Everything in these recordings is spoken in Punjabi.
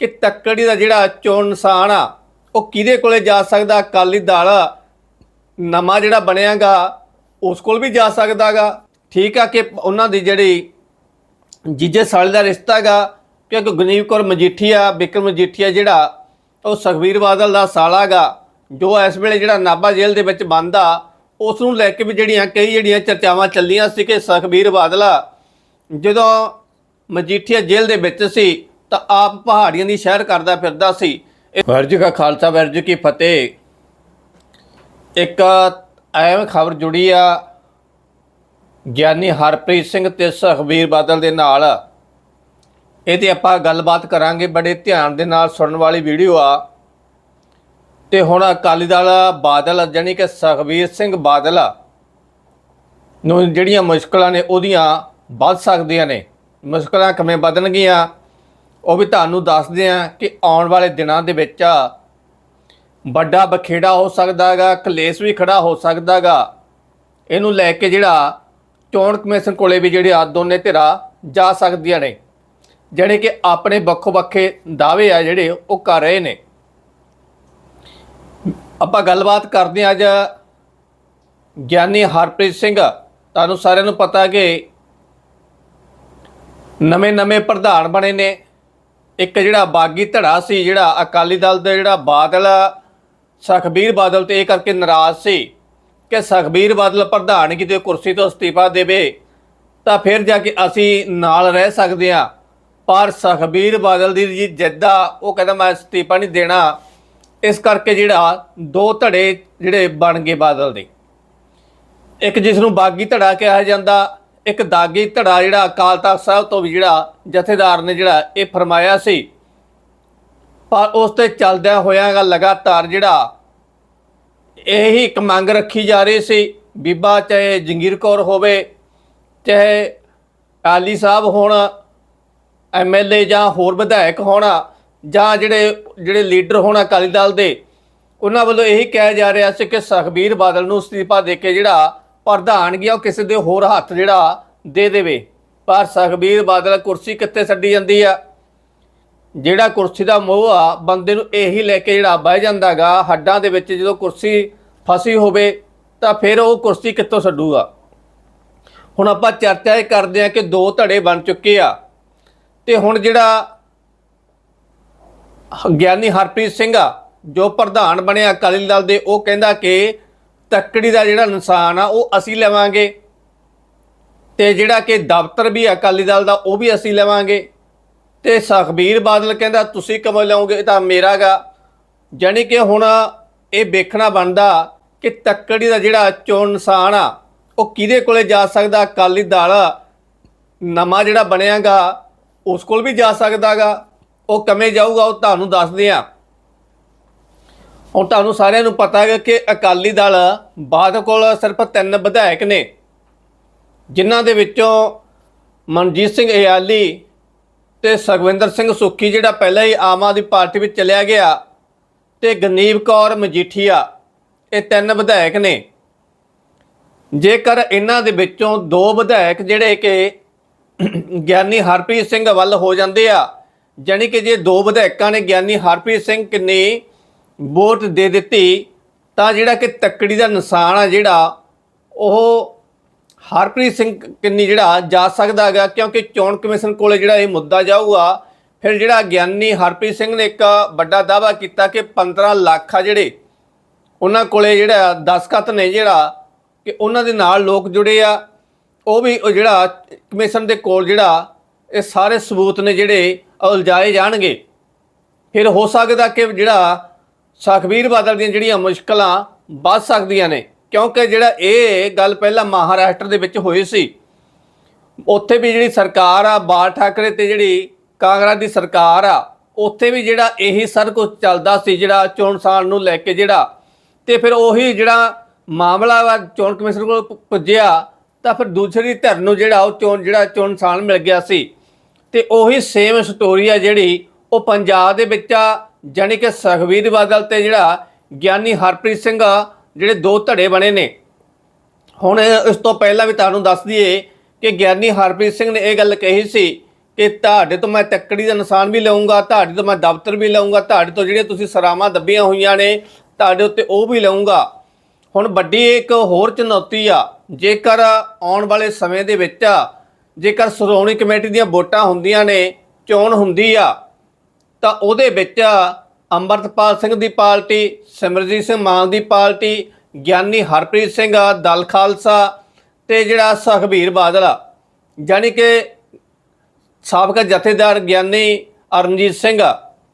ਕਿ ਤੱਕੜੀ ਦਾ ਜਿਹੜਾ ਚੋਣ ਨਿਸ਼ਾਨ ਆ, ਉਹ ਕਿਹਦੇ ਕੋਲੇ ਜਾ ਸਕਦਾ? ਅਕਾਲੀ ਦਲ ਨਵਾਂ ਜਿਹੜਾ ਬਣਿਆਗਾ, ਉਸ ਕੋਲ ਵੀ ਜਾ ਸਕਦਾਗਾ। ਠੀਕ ਆ ਕਿ ਉਹਨਾਂ ਦੀ ਜਿਹੜੀ ਜੀਜੇ ਸਾਲੇ ਦਾ ਰਿਸ਼ਤਾ ਹੈਗਾ, ਕਿਉਂਕਿ ਗਨੀਵ ਕੌਰ ਮਜੀਠੀਆ ਬਿਕਰਮ ਮਜੀਠੀਆ ਜਿਹੜਾ, ਉਹ ਸੁਖਬੀਰ ਬਾਦਲ ਦਾ ਸਾਲਾ ਗਾ ਜੋ ਇਸ ਵੇਲੇ ਜਿਹੜਾ ਨਾਭਾ ਜੇਲ੍ਹ ਦੇ ਵਿੱਚ ਬੰਦ ਉਸ ਨੂੰ ਲੈ ਕੇ ਵੀ ਜਿਹੜੀਆਂ ਕਈ ਜਿਹੜੀਆਂ ਚਰਚਾਵਾਂ ਚੱਲੀਆਂ ਸੀ ਕਿ ਸੁਖਬੀਰ ਬਾਦਲ ਜਦੋਂ ਮਜੀਠੀਆ ਜੇਲ੍ਹ ਦੇ ਵਿੱਚ ਸੀ ਤਾਂ ਆਪ ਪਹਾੜੀਆਂ ਦੀ ਸ਼ਹਿਰ ਕਰਦਾ ਫਿਰਦਾ ਸੀ। ਵਰਜ ਕਾ ਖਾਲਸਾ ਵਰਜ ਕੀ ਫਤਿਹ। ਇੱਕ ਅਹਿਮ ਖਬਰ ਜੁੜੀ ਆ, ਗਿਆਨੀ ਹਰਪ੍ਰੀਤ ਸਿੰਘ ਤੇ ਸੁਖਬੀਰ ਬਾਦਲ ਦੇ ਨਾਲ। ਇਹ ਤੇ ਆਪਾਂ ਗੱਲਬਾਤ ਕਰਾਂਗੇ, ਬੜੇ ਧਿਆਨ ਦੇ ਨਾਲ ਸੁਣਨ ਵਾਲੀ ਵੀਡੀਓ ਆ। ਤੇ ਹੁਣ ਅਕਾਲੀ ਦਲ ਬਾਦਲ, ਜਾਣੀ ਕਿ ਸੁਖਬੀਰ ਸਿੰਘ ਬਾਦਲ ਨੂੰ ਜਿਹੜੀਆਂ ਮੁਸ਼ਕਲਾਂ ਨੇ ਉਹਦੀਆਂ ਵੱਧ ਸਕਦੀਆਂ ਨੇ। ਮੁਸ਼ਕਲਾਂ ਕਿਵੇਂ ਵਧਣਗੀਆਂ? ਉਹ ਵੀ ਤੁਹਾਨੂੰ ਦੱਸਦੇ ਆ ਕਿ ਆਉਣ ਵਾਲੇ ਦਿਨਾਂ ਦੇ ਵਿੱਚ ਵੱਡਾ ਬਖੇੜਾ ਹੋ ਸਕਦਾ ਸਕਦਾਗਾ ਕਲੇਸ਼ ਵੀ ਖੜਾ ਹੋ ਸਕਦਾ ਸਕਦਾਗਾ ਇਹਨੂੰ ਲੈ ਕੇ ਜਿਹੜਾ ਚੋਣ ਕਮਿਸ਼ਨ ਕੋਲੇ ਵੀ ਜਿਹੜੇ ਆ ਦੋਨੇ ਧਿਰਾਂ ਜਾ ਸਕਦੀਆਂ ਨੇ ਜਿਹੜੇ ਕਿ ਆਪਣੇ ਵੱਖੋ ਵੱਖੇ ਦਾਅਵੇ ਆ ਜਿਹੜੇ ਉਹ ਕਰ ਰਹੇ ਨੇ। ਆਪਾਂ ਗੱਲਬਾਤ ਕਰਦੇ ਹਾਂ ਅੱਜ ਗਿਆਨੀ ਹਰਪ੍ਰੀਤ ਸਿੰਘ। ਤੁਹਾਨੂੰ ਸਾਰਿਆਂ ਨੂੰ ਪਤਾ ਕਿ ਨਵੇਂ-ਨਵੇਂ ਪ੍ਰਧਾਨ ਬਣੇ ਨੇ ਇੱਕ ਜਿਹੜਾ ਬਾਗੀ ਧੜਾ ਸੀ, ਜਿਹੜਾ ਅਕਾਲੀ ਦਲ ਦਾ ਜਿਹੜਾ ਬਾਦਲ, ਸੁਖਬੀਰ ਬਾਦਲ ਤੇ ਇਹ ਕਰਕੇ ਨਾਰਾਜ਼ ਸੀ ਕਿ ਸੁਖਬੀਰ ਬਾਦਲ ਪ੍ਰਧਾਨਗੀ ਦੇ ਕੁਰਸੀ ਤੋਂ ਅਸਤੀਫਾ ਦੇਵੇ, ਤਾਂ ਫਿਰ ਜਾ ਕੇ ਅਸੀਂ ਨਾਲ ਰਹਿ ਸਕਦੇ ਹਾਂ। ਪਰ ਸੁਖਬੀਰ ਬਾਦਲ ਦੀ ਜੀ ਜਿੱਦਾ ਉਹ ਕਹਿੰਦਾ ਮੈਂ ਅਸਤੀਫਾ ਨਹੀਂ ਦੇਣਾ। ਇਸ ਕਰਕੇ ਜਿਹੜਾ ਦੋ ਧੜੇ ਜਿਹੜੇ ਬਣ ਗਏ ਬਾਦਲ ਦੇ। ਇੱਕ ਜਿਸ ਨੂੰ ਬਾਗੀ ਧੜਾ ਕਿਹਾ ਜਾਂਦਾ ਇੱਕ ਦਾਗੀ ਧੜਾ ਜਿਹੜਾ ਅਕਾਲ ਤਖਤ ਸਾਹਿਬ ਤੋਂ ਵੀ ਜਿਹੜਾ ਜਥੇਦਾਰ ਨੇ ਜਿਹੜਾ ਇਹ ਫਰਮਾਇਆ ਸੀ। ਪਰ ਉਸ ਤੇ ਚੱਲਦਿਆਂ ਹੋਇਆਗਾ ਲਗਾਤਾਰ ਜਿਹੜਾ ਇਹੀ ਇੱਕ ਮੰਗ ਰੱਖੀ ਜਾ ਰਹੀ ਸੀ, ਬੀਬਾ ਚਾਹੇ ਜੰਗੀਰ ਕੌਰ ਹੋਵੇ, ਚਾਹੇ ਆਲੀ ਸਾਹਿਬ ਹੋਣ ਐਮਐਲਏ ਜਾਂ ਹੋਰ ਵਿਧਾਇਕ ਹੋਣਾ, ਜਾਂ ਜਿਹੜੇ ਜਿਹੜੇ ਲੀਡਰ ਹੋਣਾ ਅਕਾਲੀ ਦਲ ਦੇ, ਉਹਨਾਂ ਵੱਲੋਂ ਇਹੀ ਕਿਹਾ ਜਾ ਰਿਹਾ ਸੀ ਕਿ ਸੁਖਬੀਰ ਬਾਦਲ ਨੂੰ ਅਸਤੀਫਾ ਦੇ ਕੇ ਜਿਹੜਾ ਪ੍ਰਧਾਨਗੀ ਆ ਉਹ ਕਿਸੇ ਦੇ ਹੋਰ ਹੱਥ ਜਿਹੜਾ ਦੇ ਦੇਵੇ। ਪਰ ਸੁਖਬੀਰ ਬਾਦਲ ਕੁਰਸੀ ਕਿੱਥੇ ਛੱਡੀ ਜਾਂਦੀ ਆ? ਜਿਹੜਾ ਕੁਰਸੀ ਦਾ ਮੋਹ ਆ, ਬੰਦੇ ਨੂੰ ਇਹੀ ਲੈ ਕੇ ਜਿਹੜਾ ਬਹਿ ਜਾਂਦਾਗਾ ਹੱਡਾਂ ਦੇ ਵਿੱਚ ਜਦੋਂ ਕੁਰਸੀ ਫਸੀ ਹੋਵੇ, ਤਾਂ ਫਿਰ ਉਹ ਕੁਰਸੀ ਕਿੱਥੋਂ ਛੱਡੂਗਾ? ਹੁਣ ਆਪਾਂ ਚਰਚਾ ਇਹ ਕਰਦੇ ਆ ਕਿ ਦੋ ਧੜੇ ਬਣ ਚੁੱਕੇ ਆ। ਤੇ ਹੁਣ ਜਿਹੜਾ ਗਿਆਨੀ ਹਰਪ੍ਰੀਤ ਸਿੰਘ ਆ, ਜੋ ਪ੍ਰਧਾਨ ਬਣਿਆ ਅਕਾਲੀ ਦਲ ਦੇ, ਉਹ ਕਹਿੰਦਾ ਕਿ ਤੱਕੜੀ ਦਾ ਜਿਹੜਾ ਇਨਸਾਨ ਆ, ਉਹ ਅਸੀਂ ਲਵਾਂਗੇ। ਤੇ ਜਿਹੜਾ ਕਿ ਦਫ਼ਤਰ ਵੀ ਅਕਾਲੀ ਦਲ ਦਾ, ਉਹ ਵੀ ਅਸੀਂ ਲਵਾਂਗੇ। ਤੇ ਸੁਖਬੀਰ ਬਾਦਲ ਕਹਿੰਦਾ, ਤੁਸੀਂ ਕਦੋਂ ਲਓਗੇ ਇਹ ਤਾਂ ਮੇਰਾਗਾ ਜਾਣੀ ਕਿ ਹੁਣ ਇਹ ਵੇਖਣਾ ਬਣਦਾ ਕਿ ਤੱਕੜੀ ਦਾ ਜਿਹੜਾ ਚੋਣ ਨਿਸ਼ਾਨ ਆ, ਉਹ ਕਿਹਦੇ ਕੋਲੇ ਜਾ ਸਕਦਾ? ਅਕਾਲੀ ਦਲ ਨਵਾਂ ਜਿਹੜਾ ਬਣਿਆਗਾ ਉਸ ਕੋਲ ਵੀ ਜਾ ਸਕਦਾਗਾ ਉਹ ਕਮੇ ਜਾਊਗਾ, ਉਹ ਤੁਹਾਨੂੰ ਦੱਸਦੇ ਆ ਹੁਣ ਤੁਹਾਨੂੰ ਸਾਰਿਆਂ ਨੂੰ ਪਤਾ ਹੈ ਕਿ ਅਕਾਲੀ ਦਲ ਬਾਦ ਕੋਲ ਸਿਰਫ ਤਿੰਨ ਵਿਧਾਇਕ ਨੇ। ਜਿਨ੍ਹਾਂ ਦੇ ਵਿੱਚੋਂ ਮਨਜੀਤ ਸਿੰਘ ਇਆਲੀ ਤੇ ਸੁਖਵਿੰਦਰ ਸਿੰਘ ਸੁੱਖੀ, ਜਿਹੜਾ ਪਹਿਲਾਂ ਹੀ ਆਮ ਆਦਮੀ ਪਾਰਟੀ ਵਿੱਚ ਚਲਿਆ ਗਿਆ, ਤੇ ਗਨੀਵ ਕੌਰ ਮਜੀਠੀਆ, ਇਹ ਤਿੰਨ ਵਿਧਾਇਕ ਨੇ। ਜੇਕਰ ਇਹਨਾਂ ਦੇ ਵਿੱਚੋਂ ਦੋ ਵਿਧਾਇਕ ਜਿਹੜੇ ਕਿ ਗਿਆਨੀ ਹਰਪ੍ਰੀਤ ਸਿੰਘ ਵੱਲ ਹੋ ਜਾਂਦੇ ਆ, ਜਾਣੀ ਕਿ ਜੇ ਦੋ ਵਿਧਾਇਕਾਂ ਨੇ ਗਿਆਨੀ ਹਰਪ੍ਰੀਤ ਸਿੰਘ ਕਿੰਨੀ ਵੋਟ ਦੇ ਦਿੱਤੀ, ਤਾਂ ਜਿਹੜਾ ਕਿ ਤੱਕੜੀ ਦਾ ਨਿਸ਼ਾਨ ਆ ਜਿਹੜਾ, ਉਹ ਹਰਪ੍ਰੀਤ ਸਿੰਘ ਕਿੰਨੀ ਜਿਹੜਾ ਜਾ ਸਕਦਾ ਹੈਗਾ, ਕਿਉਂਕਿ ਚੋਣ ਕਮਿਸ਼ਨ ਕੋਲੇ ਜਿਹੜਾ ਇਹ ਮੁੱਦਾ ਜਾਊਗਾ, ਫਿਰ ਜਿਹੜਾ ਗਿਆਨੀ ਹਰਪ੍ਰੀਤ ਸਿੰਘ ਨੇ ਇੱਕ ਵੱਡਾ ਦਾਅਵਾ ਕੀਤਾ ਕਿ 15 ਲੱਖ ਆ ਜਿਹੜੇ, ਉਹਨਾਂ ਕੋਲੇ ਜਿਹੜਾ ਦਸਖਤ ਨੇ ਜਿਹੜਾ, ਕਿ ਉਹਨਾਂ ਦੇ ਨਾਲ ਲੋਕ ਜੁੜੇ ਆ। ਉਹ ਵੀ ਉਹ ਜਿਹੜਾ ਕਮਿਸ਼ਨ ਦੇ ਕੋਲ ਜਿਹੜਾ, ਇਹ ਸਾਰੇ ਸਬੂਤ ਨੇ ਜਿਹੜੇ ਉਲਝਾਏ ਜਾਣਗੇ। ਫਿਰ ਹੋ ਸਕਦਾ ਕਿ ਜਿਹੜਾ ਸੁਖਬੀਰ ਬਾਦਲ ਦੀਆਂ ਜਿਹੜੀਆਂ ਮੁਸ਼ਕਲਾਂ ਵੱਧ ਸਕਦੀਆਂ ਨੇ। ਕਿਉਂਕਿ ਜਿਹੜਾ ਇਹ ਗੱਲ ਪਹਿਲਾਂ ਮਹਾਰਾਸ਼ਟਰ ਦੇ ਵਿੱਚ ਹੋਈ ਸੀ, ਉੱਥੇ ਵੀ ਜਿਹੜੀ ਸਰਕਾਰ ਆ, ਬਾਲ ਠਾਕਰੇ ਤੇ ਜਿਹੜੀ ਕਾਂਗਰਸ ਦੀ ਸਰਕਾਰ ਆ, ਉੱਥੇ ਵੀ ਜਿਹੜਾ ਇਹੀ ਸਰ ਕੁਝ ਚੱਲਦਾ ਸੀ, ਜਿਹੜਾ ਚੋਣ ਸਾਲ ਨੂੰ ਲੈ ਕੇ ਜਿਹੜਾ, ਤੇ ਫਿਰ ਉਹੀ ਜਿਹੜਾ ਮਾਮਲਾ ਵਾ ਚੋਣ ਕਮਿਸ਼ਨ ਕੋਲ ਪੁੱਜਿਆ, ਤਾਂ ਫਿਰ ਦੂਸਰੀ ਧਿਰ ਨੂੰ ਜਿਹੜਾ ਉਹ ਚੋਣ, ਜਿਹੜਾ ਚੋਣ ਸਾਲ ਮਿਲ ਗਿਆ ਸੀ, ਤੇ ਉਹੀ ਸੇਮ ਸਟੋਰੀ ਆ ਜਿਹੜੀ ਉਹ ਪੰਜਾਬ ਦੇ ਵਿੱਚ ਆ, ਜਾਣੀ ਕਿ ਸੁਖਬੀਰ ਬਾਦਲ ਤੇ ਜਿਹੜਾ ਗਿਆਨੀ ਹਰਪ੍ਰੀਤ ਸਿੰਘ ਜਿਹੜੇ ਦੋ ਧੜੇ ਬਣੇ ਨੇ। ਹੁਣ ਇਸ ਤੋਂ ਪਹਿਲਾਂ ਵੀ ਤੁਹਾਨੂੰ ਦੱਸ ਦਈਏ ਕਿ ਗਿਆਨੀ ਹਰਪ੍ਰੀਤ ਸਿੰਘ ਨੇ ਇਹ ਗੱਲ ਕਹੀ ਸੀ ਕਿ ਤੁਹਾਡੇ ਤੋਂ ਮੈਂ ਤੱਕੜੀ ਦਾ ਨਿਸ਼ਾਨ ਵੀ ਲਵਾਂਗਾ ਤੁਹਾਡੇ ਤੋਂ ਮੈਂ ਦਫ਼ਤਰ ਵੀ ਲਵਾਂਗਾ ਤੁਹਾਡੇ ਤੋਂ ਜਿਹੜੀਆਂ ਤੁਸੀਂ ਸਰਾਵਾਂ ਦੱਬੀਆਂ ਹੋਈਆਂ ਨੇ, ਤੁਹਾਡੇ ਉੱਤੇ ਉਹ ਵੀ ਲਵਾਂਗਾ ਹੁਣ ਵੱਡੀ ਇੱਕ ਹੋਰ ਚੁਣੌਤੀ ਆ, ਜੇਕਰ ਆਉਣ ਵਾਲੇ ਸਮੇਂ ਦੇ ਵਿੱਚ, ਜੇਕਰ ਸ਼੍ਰੋਮਣੀ ਕਮੇਟੀ ਦੀਆਂ ਵੋਟਾਂ ਹੁੰਦੀਆਂ ਨੇ, ਚੋਣ ਹੁੰਦੀ ਆ, ਤਾਂ ਉਹਦੇ ਵਿੱਚ ਅੰਮ੍ਰਿਤਪਾਲ ਸਿੰਘ ਦੀ ਪਾਰਟੀ, ਸਿਮਰਜੀਤ ਸਿੰਘ ਮਾਨ ਦੀ ਪਾਰਟੀ, ਗਿਆਨੀ ਹਰਪ੍ਰੀਤ ਸਿੰਘ, ਦਲ ਖਾਲਸਾ ਤੇ ਜਿਹੜਾ ਸੁਖਬੀਰ ਬਾਦਲ ਆ। ਜਾਣੀ ਕਿ ਸਾਬਕਾ ਜਥੇਦਾਰ ਗਿਆਨੀ ਅਰਨਜੀਤ ਸਿੰਘ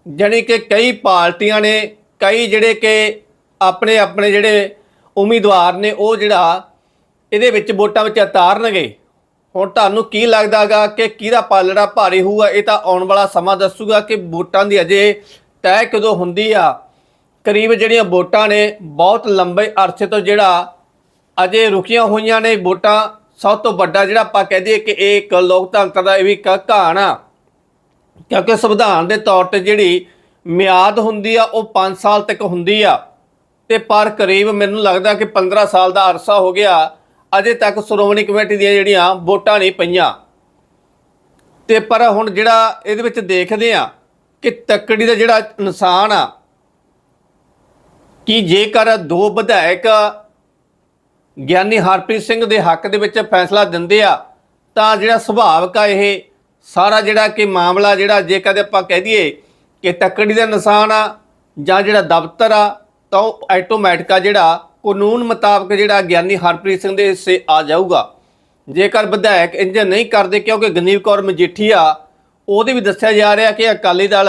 ਜਾਣੀ ਕਿ ਕਈ ਪਾਰਟੀਆਂ ਨੇ, ਕਈ ਜਿਹੜੇ ਕਿ ਆਪਣੇ ਆਪਣੇ ਜਿਹੜੇ ਉਮੀਦਵਾਰ ਨੇ, ਉਹ ਜਿਹੜਾ ਇਹਦੇ ਵਿੱਚ ਵੋਟਾਂ ਵਿੱਚ ਉਤਾਰਨਗੇ। ਹੁਣ ਤੁਹਾਨੂੰ ਕੀ ਲੱਗਦਾਗਾ ਕਿ ਕਿਹਦਾ ਪਾਲੜਾ ਭਾਰੀ ਹੋਊਗਾ, ਇਹ ਤਾਂ ਆਉਣ ਵਾਲਾ ਸਮਾਂ ਦੱਸੂਗਾ ਕਿ ਵੋਟਾਂ ਦੀ ਅਜੇ ਤੈਅ ਕਦੋਂ ਹੁੰਦੀ ਆ? ਕਰੀਬ ਜਿਹੜੀਆਂ ਵੋਟਾਂ ਨੇ, ਬਹੁਤ ਲੰਬੇ ਅਰਸੇ ਤੋਂ ਜਿਹੜਾ ਅਜੇ ਰੁਕੀਆਂ ਹੋਈਆਂ ਨੇ ਵੋਟਾਂ, ਸਭ ਤੋਂ ਵੱਡਾ ਜਿਹੜਾ ਆਪਾਂ ਕਹਿ ਦਈਏ ਕਿ ਇਹ ਇੱਕ ਲੋਕਤੰਤਰ ਦਾ, ਇਹ ਵੀ ਇੱਕ ਕਹਾਣ ਆ। ਕਿਉਂਕਿ ਸੰਵਿਧਾਨ ਦੇ ਤੌਰ ਤੇ ਜਿਹੜੀ ਮਿਆਦ ਹੁੰਦੀ ਆ, ਉਹ 5 ਸਾਲ ਤੱਕ ਹੁੰਦੀ ਆ। ਤੇ ਪਰ ਕਰੀਬ ਮੈਨੂੰ ਲੱਗਦਾ ਕਿ 15 ਸਾਲ ਦਾ ਅਰਸਾ ਹੋ ਗਿਆ, ਅਜੇ ਤੱਕ ਸ਼੍ਰੋਮਣੀ ਕਮੇਟੀ ਦੀਆਂ ਜਿਹੜੀਆਂ ਵੋਟਾਂ ਨਹੀਂ ਪਈਆਂ। ਤੇ ਪਰ ਹੁਣ ਜਿਹੜਾ ਇਹਦੇ ਵਿੱਚ ਦੇਖਦੇ ਆ ਕਿ ਤੱਕੜੀ ਦਾ ਜਿਹੜਾ ਇਨਸਾਨ ਆ, ਕਿ ਜੇਕਰ ਦੋ ਵਿਧਾਇਕ ਗਿਆਨੀ ਹਰਪ੍ਰੀਤ ਸਿੰਘ ਦੇ ਹੱਕ ਦੇ ਵਿੱਚ ਫੈਸਲਾ ਦਿੰਦੇ ਆ, ਤਾਂ ਜਿਹੜਾ ਸੁਭਾਵਕ ਆ ਇਹ ਸਾਰਾ ਜਿਹੜਾ ਕਿ ਮਾਮਲਾ ਜਿਹੜਾ ਜੇ ਕਦੇ ਆਪਾਂ ਕਹਿ ਦਈਏ ਕਿ ਤੱਕੜੀ ਦਾ ਨਿਸ਼ਾਨ ਆ ਜਾਂ ਜਿਹੜਾ ਦਫ਼ਤਰ ਆ, ਤਾਂ ਉਹ ਆਟੋਮੈਟਿਕ ਆ ਜਿਹੜਾ ਕਾਨੂੰਨ ਮੁਤਾਬਕ ਜਿਹੜਾ ਗਿਆਨੀ ਹਰਪ੍ਰੀਤ ਸਿੰਘ ਦੇ ਹਿੱਸੇ ਆ ਜਾਊਗਾ। ਜੇਕਰ ਵਿਧਾਇਕ ਇੰਜ ਨਹੀਂ ਕਰਦੇ ਕਿਉਂਕਿ ਗਨੀਵ ਕੌਰ ਮਜੀਠੀਆ ਉਹਦੇ ਵੀ ਦੱਸਿਆ ਜਾ ਰਿਹਾ ਕਿ ਅਕਾਲੀ ਦਲ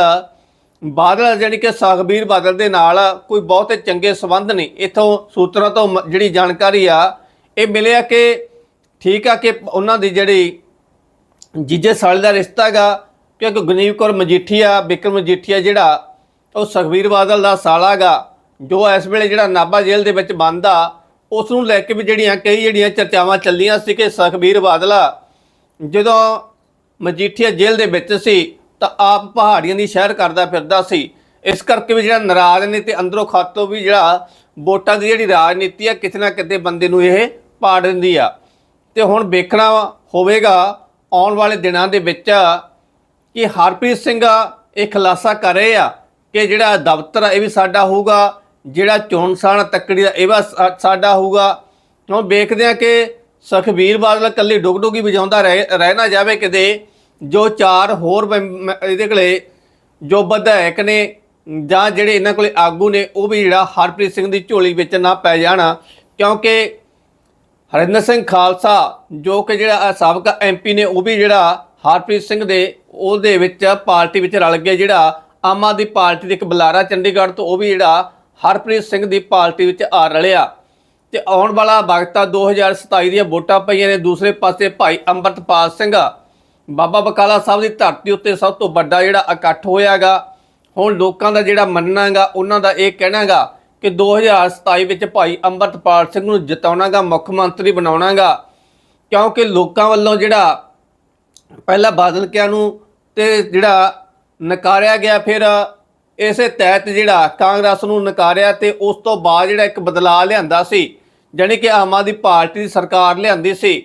ਬਾਦਲ ਜਾਣੀ ਕਿ ਸੁਖਬੀਰ ਬਾਦਲ ਦੇ ਨਾਲ ਕੋਈ ਬਹੁਤੇ ਚੰਗੇ ਸੰਬੰਧ ਨਹੀਂ। ਇਥੋਂ ਸੂਤਰਾਂ ਤੋਂ ਮ- ਜਿਹੜੀ ਜਾਣਕਾਰੀ ਆ, ਇਹ ਮਿਲਿਆ ਕਿ ਠੀਕ ਆ ਕਿ ਉਹਨਾਂ ਦੀ ਜਿਹੜੀ ਜੀਜੇ ਸਾਲੇ ਦਾ ਰਿਸ਼ਤਾ ਗਾ ਕਿਉਂਕਿ ਗਨੀਵ ਕੌਰ ਮਜੀਠੀਆ ਬਿਕਰਮ ਮਜੀਠੀਆ ਜਿਹੜਾ, ਉਹ ਸੁਖਬੀਰ ਬਾਦਲ ਦਾ ਸਾਲਾ ਗਾ ਜੋ ਇਸ ਵੇਲੇ ਜਿਹੜਾ ਨਾਭਾ ਜੇਲ੍ਹ ਦੇ ਵਿੱਚ ਬੰਦ ਆ ਉਸ ਨੂੰ ਲੈ ਕੇ ਵੀ ਜਿਹੜੀਆਂ ਕਈ ਜਿਹੜੀਆਂ ਚਰਚਾਵਾਂ ਚੱਲੀਆਂ ਸੀ ਕਿ ਸੁਖਬੀਰ ਬਾਦਲ ਜਦੋਂ ਮਜੀਠੀਆ ਜੇਲ੍ਹ ਦੇ ਵਿੱਚ ਸੀ ਤਾਂ ਆਪ ਪਹਾੜੀਆਂ ਦੀ ਸ਼ਹਿਰ ਕਰਦਾ ਫਿਰਦਾ ਸੀ। ਇਸ ਕਰਕੇ ਵੀ ਜਿਹੜਾ ਨਾਰਾਜ਼ ਨੇ ਤੇ ਅੰਦਰੋਂ ਖਾਤੋਂ ਵੀ ਜਿਹੜਾ ਵੋਟਾਂ ਦੀ ਜਿਹੜੀ ਰਾਜਨੀਤੀ ਆ, ਕਿਤੇ ਨਾ ਕਿਤੇ ਬੰਦੇ ਨੂੰ ਇਹ ਪਾੜ ਦਿੰਦੀ ਆ। ਤੇ ਹੁਣ ਵੇਖਣਾ ਹੋਵੇਗਾ ਆਉਣ ਵਾਲੇ ਦਿਨਾਂ ਦੇ ਵਿੱਚ ਕਿ ਹਰਪ੍ਰੀਤ ਸਿੰਘ ਇਹ ਖੁਲਾਸਾ ਕਰ ਰਹੇ ਆ ਕਿ ਜਿਹੜਾ ਦਫ਼ਤਰ ਆ ਇਹ ਵੀ ਸਾਡਾ ਹੋਊਗਾ, ਜਿਹੜਾ ਚੋਣ ਸਾਣ ਤੱਕੜੀ ਦਾ ਇਹ ਵਾ ਸਾਡਾ ਹੋਊਗਾ। ਹੁਣ ਵੇਖਦੇ ਆ ਕਿ ਸੁਖਬੀਰ ਬਾਦਲ ਇਕੱਲੀ ਡੁਗ-ਡੁਗੀ ਵਜਾਉਂਦਾ ਰਹਿ ਰਹਿ ਨਾ ਜਾਵੇ ਕਿਤੇ, ਜੋ ਚਾਰ ਹੋਰ ਮੈਂ- ਇਹਦੇ ਕੋਲੇ ਜੋ ਵਿਧਾਇਕ ਨੇ ਜਾਂ ਜਿਹੜੇ ਇਹਨਾਂ ਕੋਲੇ ਆਗੂ ਨੇ, ਉਹ ਵੀ ਜਿਹੜਾ ਹਰਪ੍ਰੀਤ ਸਿੰਘ ਦੀ ਝੋਲੀ ਵਿੱਚ ਨਾ ਪੈ ਜਾਣਾ, ਕਿਉਂਕਿ ਹਰਿੰਦਰ ਸਿੰਘ ਖਾਲਸਾ ਜੋ ਕਿ ਜਿਹੜਾ ਆਹ ਸਾਬਕਾ ਐਮਪੀ ਨੇ, ਉਹ ਵੀ ਜਿਹੜਾ ਹਰਪ੍ਰੀਤ ਸਿੰਘ ਦੇ, ਉਹਦੇ ਵਿੱਚ ਪਾਰਟੀ ਵਿੱਚ ਰਲ ਗਿਆ ਜਿਹੜਾ ਆਮ ਆਦਮੀ ਪਾਰਟੀ ਦੇ ਇੱਕ ਬੁਲਾਰਾ ਚੰਡੀਗੜ੍ਹ ਤੋਂ, ਉਹ ਵੀ ਜਿਹੜਾ ਹਰਪ੍ਰੀਤ ਸਿੰਘ ਦੀ ਪਾਰਟੀ ਵਿੱਚ ਆ ਰਲਿਆ। ਤੇ ਆਉਣ ਵਾਲਾ ਵਕਤ ਆ 2027 ਦੀਆਂ ਵੋਟਾਂ ਪਈਆਂ ਨੇ। ਦੂਸਰੇ ਪਾਸੇ ਭਾਈ ਅੰਮ੍ਰਿਤਪਾਲ ਸਿੰਘ। ਬਾਬਾ ਬਕਾਲਾ ਸਾਹਿਬ ਦੀ ਧਰਤੀ ਉੱਤੇ ਸਭ ਤੋਂ ਵੱਡਾ ਜਿਹੜਾ ਇਕੱਠ ਹੋਇਆਗਾ। ਹੁਣ ਲੋਕਾਂ ਦਾ ਜਿਹੜਾ ਮੰਨਣਾਗਾ, ਉਹਨਾਂ ਦਾ ਇਹ ਕਹਿਣਾਗਾ ਕਿ 2027 ਵਿੱਚ ਭਾਈ ਅੰਮ੍ਰਿਤਪਾਲ ਸਿੰਘ ਨੂੰ ਜਿਤਾਉਣਾਗਾ, ਮੁੱਖ ਮੰਤਰੀ ਬਣਾਉਣਾਗਾ। ਕਿਉਂਕਿ ਲੋਕਾਂ ਵੱਲੋਂ ਜਿਹੜਾ ਪਹਿਲਾਂ ਬਾਦਲ ਕਿਆਂ ਨੂੰ ਤੇ ਜਿਹੜਾ ਨਕਾਰਿਆ ਗਿਆ, ਫਿਰ ਇਸੇ ਤਹਿਤ ਜਿਹੜਾ ਕਾਂਗਰਸ ਨੂੰ ਨਕਾਰਿਆ ਤੇ ਉਸ ਤੋਂ ਬਾਅਦ ਜਿਹੜਾ ਇੱਕ ਬਦਲਾਅ ਲਿਆਂਦਾ ਸੀ। ਜਾਣੀ ਕਿ ਆਮ ਆਦਮੀ ਪਾਰਟੀ ਦੀ ਸਰਕਾਰ ਲਿਆਂਦੀ ਸੀ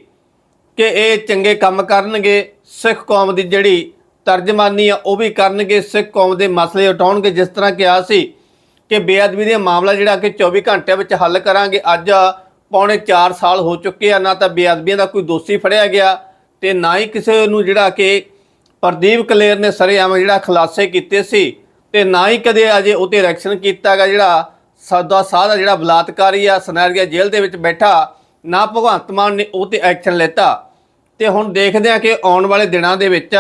ਕਿ ਇਹ ਚੰਗੇ ਕੰਮ ਕਰਨਗੇ, ਸਿੱਖ ਕੌਮ ਦੀ ਜਿਹੜੀ ਤਰਜਮਾਨੀ ਆ ਉਹ ਵੀ ਕਰਨਗੇ, ਸਿੱਖ ਕੌਮ ਦੇ ਮਸਲੇ ਉਠਾਉਣਗੇ, ਜਿਸ ਤਰ੍ਹਾਂ ਕਿਹਾ ਸੀ ਕਿ ਬੇਅਦਬੀ ਦੇ ਮਾਮਲਾ ਜਿਹੜਾ ਕਿ 24 ਘੰਟਿਆਂ ਵਿੱਚ ਹੱਲ ਕਰਾਂਗੇ। ਅੱਜ ਪੌਣੇ 4 ਸਾਲ ਹੋ ਚੁੱਕੇ ਆ, ਨਾ ਤਾਂ ਬੇਅਦਬੀਆਂ ਦਾ ਕੋਈ ਦੋਸ਼ੀ ਫੜਿਆ ਗਿਆ ਤੇ ਨਾ ਹੀ ਕਿਸੇ ਨੂੰ ਜਿਹੜਾ ਕਿ ਪ੍ਰਦੀਪ ਕਲੇਰ ਨੇ ਸਰੇਆਮ ਜਿਹੜਾ ਖੁਲਾਸੇ ਕੀਤੇ ਸੀ ਤੇ ਨਾ ਹੀ ਕਦੇ ਅਜੇ ਉਤੇ ਕੀਤਾ ਕੀਤਾਗਾ ਜਿਹੜਾ ਸਦਾ ਸਾਹ ਦਾ ਜਿਹੜਾ ਬਲਾਤਕਾਰੀ ਆ ਸਨੈਰੀਆ ਜੇਲ੍ਹ ਦੇ ਵਿੱਚ ਬੈਠਾ, ਨਾ ਭਗਵੰਤ ਮਾਨ ਨੇ ਉਹ ਤੇ ਐਕਸ਼ਨ ਲੈਤਾ। ਤੇ ਹੁਣ ਦੇਖਦੇ ਆ ਕਿ ਆਉਣ ਵਾਲੇ ਦਿਨਾਂ ਦੇ ਵਿੱਚ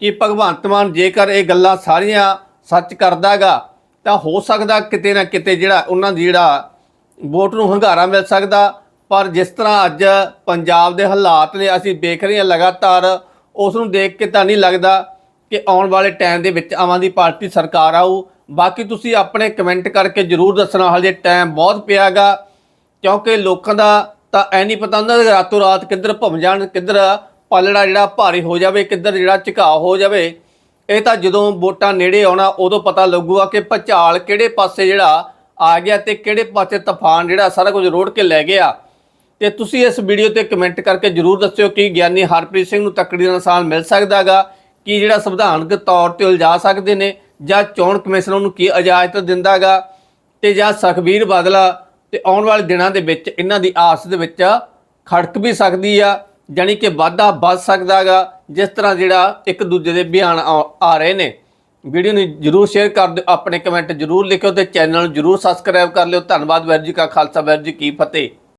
ਕਿ ਭਗਵੰਤ ਮਾਨ ਜੇਕਰ ਇਹ ਗੱਲਾਂ ਸਾਰੀਆਂ ਸੱਚ ਕਰਦਾਗਾ, ਤਾਂ ਹੋ ਸਕਦਾ ਕਿਤੇ ਨਾ ਕਿਤੇ ਜਿਹੜਾ ਉਹਨਾਂ ਦੀ ਜਿਹੜਾ ਵੋਟ ਨੂੰ ਹੰਗਾਰਾ ਮਿਲ ਸਕਦਾ। ਪਰ ਜਿਸ ਤਰ੍ਹਾਂ ਅੱਜ ਪੰਜਾਬ ਦੇ ਹਾਲਾਤ ਨੇ, ਅਸੀਂ ਦੇਖ ਰਹੇ ਹਾਂ ਲਗਾਤਾਰ, ਉਸ ਨੂੰ ਦੇਖ ਕੇ ਤਾਂ ਨਹੀਂ ਲੱਗਦਾ ਕਿ ਆਉਣ ਵਾਲੇ ਟਾਈਮ ਦੇ ਵਿੱਚ ਆਮ ਆਦਮੀ ਪਾਰਟੀ ਸਰਕਾਰ ਆਊ ਬਾਕੀ ਤੁਸੀਂ ਆਪਣੇ ਕਮੈਂਟ ਕਰਕੇ ਜਰੂਰ ਦੱਸਣਾ ਹਾਲੇ ਟਾਈਮ ਬਹੁਤ ਪਿਆਗਾ, ਕਿਉਂਕਿ ਲੋਕਾਂ ਦਾ ਤਾਂ ਐ ਨਹੀਂ ਪਤਾ ਹੁੰਦਾ ਰਾਤੋਂ ਰਾਤ ਕਿੱਧਰ ਭੁੰਮ ਜਾਣ, ਕਿੱਧਰ ਪਲੜਾ ਜਿਹੜਾ ਭਾਰੀ ਹੋ ਜਾਵੇ, ਕਿੱਧਰ ਜਿਹੜਾ ਝੁਕਾਅ ਹੋ ਜਾਵੇ। ਇਹ ਤਾਂ ਜਦੋਂ ਵੋਟਾਂ ਨੇੜੇ ਆਉਣਾ, ਉਦੋਂ ਪਤਾ ਲੱਗੂਗਾ ਕਿ ਭਚਾਲ ਕਿਹੜੇ ਪਾਸੇ ਜਿਹੜਾ ਆ ਗਿਆ ਤੇ ਕਿਹੜੇ ਪਾਸੇ ਤੂਫਾਨ ਜਿਹੜਾ ਸਾਰਾ ਕੁਝ ਰੋੜ ਕੇ ਲੈ ਗਿਆ। ਤੇ ਤੁਸੀਂ ਇਸ ਵੀਡੀਓ ਤੇ ਕਮੈਂਟ ਕਰਕੇ ਜਰੂਰ ਦੱਸਿਓ ਕਿ ਗਿਆਨੀ ਹਰਪ੍ਰੀਤ ਸਿੰਘ ਨੂੰ ਤੱਕੜੀ ਦਾ ਇਨਸਾਨ ਮਿਲ ਸਕਦਾਗਾ, ਕੀ ਜਿਹੜਾ ਸੰਵਿਧਾਨਕ ਤੌਰ ਤੇ ਉਲਝਾ ਸਕਦੇ ਨੇ। ਜਾਂ ਚੋਣ ਕਮਿਸ਼ਨ ਨੂੰ ਕੀ ਇਜਾਜ਼ਤ ਦਿੰਦਾਗਾ ਤੇ ਜਾਂ ਸੁਖਬੀਰ ਬਾਦਲਾ ਤੇ ਆਉਣ ਵਾਲੇ ਦਿਨਾਂ ਦੇ ਵਿੱਚ ਇਹਨਾਂ ਦੀ ਆਸ ਦੇ ਵਿੱਚ ਖੜਕ ਵੀ ਸਕਦੀ ਆ, ਜਾਣੀ ਕਿ ਵਾਧਾ ਵੱਧ ਸਕਦਾਗਾ, ਜਿਸ ਤਰ੍ਹਾਂ ਜਿਹੜਾ ਇੱਕ ਦੂਜੇ ਦੇ ਬਿਆਨ ਆ ਆ ਰਹੇ ਨੇ। ਵੀਡੀਓ ਨੂੰ ਜਰੂਰ ਸ਼ੇਅਰ ਕਰ ਦਿਓ, ਆਪਣੇ ਕਮੈਂਟ ਜਰੂਰ ਲਿਖਿਓ ਤੇ ਚੈਨਲ ਨੂੰ ਜਰੂਰ ਸਬਸਕ੍ਰਾਈਬ ਕਰ ਲਿਓ। ਧੰਨਵਾਦ ਵੈਰ ਜੀ ਕਾ ਖਾਲਸਾ ਵੈਰ ਜੀ ਕੀ ਫਤਿਹ।